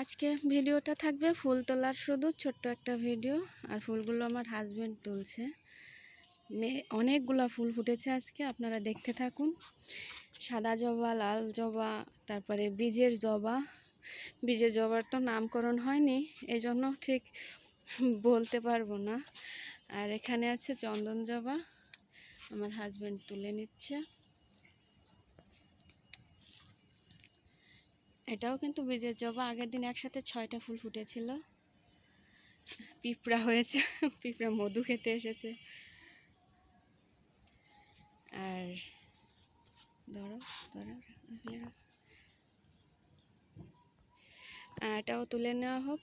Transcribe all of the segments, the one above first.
আজকে ভিডিওটা থাকবে ফুল তোলার শুধু ছোট্ট একটা ভিডিও, আর ফুলগুলো আমার হাজব্যান্ড তুলছে। অনেকগুলা ফুল ফুটেছে আজকে, আপনারা দেখতে থাকুন। সাদা জবা, লাল জবা, তারপরে বীজের জবা। বীজের জবার তো নামকরণ হয়নি এই জন্য ঠিক বলতে পারব না। আর এখানে আছে চন্দন জবা, আমার হাজবেন্ড তুলে নিচ্ছে। এটাও কিন্তু বীজের জবা। আগের দিন একসাথে ছয়টা ফুল ফুটেছিল। পিঁপড়া হয়েছে, পিঁপড়া মধু খেতে এসেছে। আর ধরো ধরো এটাও তুলে নেওয়া হোক।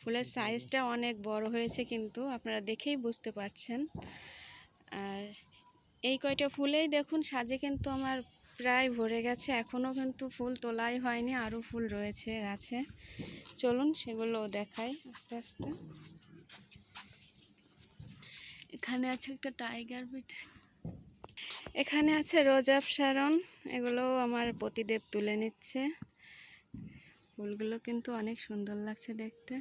ফুলের সাইজটা অনেক বড় হয়েছে কিন্তু, আপনারা দেখেই বুঝতে পারছেন। আর এই কয়টা ফুলেই দেখুন, সাজে কিন্তু আমার প্রায় ভরে গেছে। এখনও কিন্তু ফুল তোলাই হয়নি আরও ফুল রয়েছে গাছে চলুন সেগুলো দেখাই আস্তে আস্তে। এখানে আছে একটা টাইগার বিট এখানে আছে রোজ সারন এগুলোও আমার পতিদেব তুলে নিচ্ছে। ফুলগুলো কিন্তু অনেক সুন্দর লাগছে দেখতে।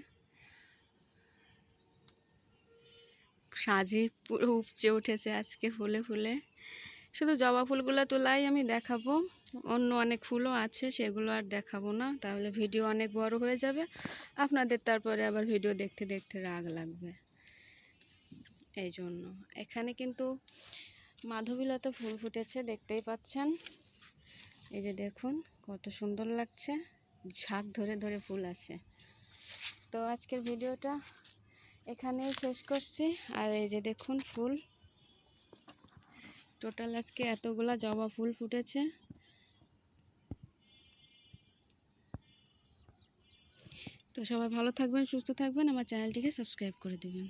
সাজি পুরো উপচে উঠেছে আজকে ফুলে ফুলে। শুধু জবা ফুলগুলো তোলাই আমি দেখাবো। অন্য অনেক ফুলও আছে, সেগুলো আর দেখাবো না। তাহলে ভিডিও অনেক বড় হয়ে যাবে। আপনাদের তারপরে আবার ভিডিও দেখতে দেখতে রাগ লাগবে। এই জন্য। এখানে কিন্তু মাধবীলতা ফুল ফুটেছে, দেখতেই পাচ্ছেন। এই যে দেখুন, কত সুন্দর লাগছে। ঝাঁক ধরে ধরে ফুল আসে। তো আজকের ভিডিওটা এখানেই শেষ করছি। আর এই যে দেখুন ফুল। টোটাল আজকে এতগুলা জবা ফুল ফুটেছে। তো সবাই ভালো থাকবেন, সুস্থ থাকবেন, আমার চ্যানেলটিকে সাবস্ক্রাইব করে দেবেন।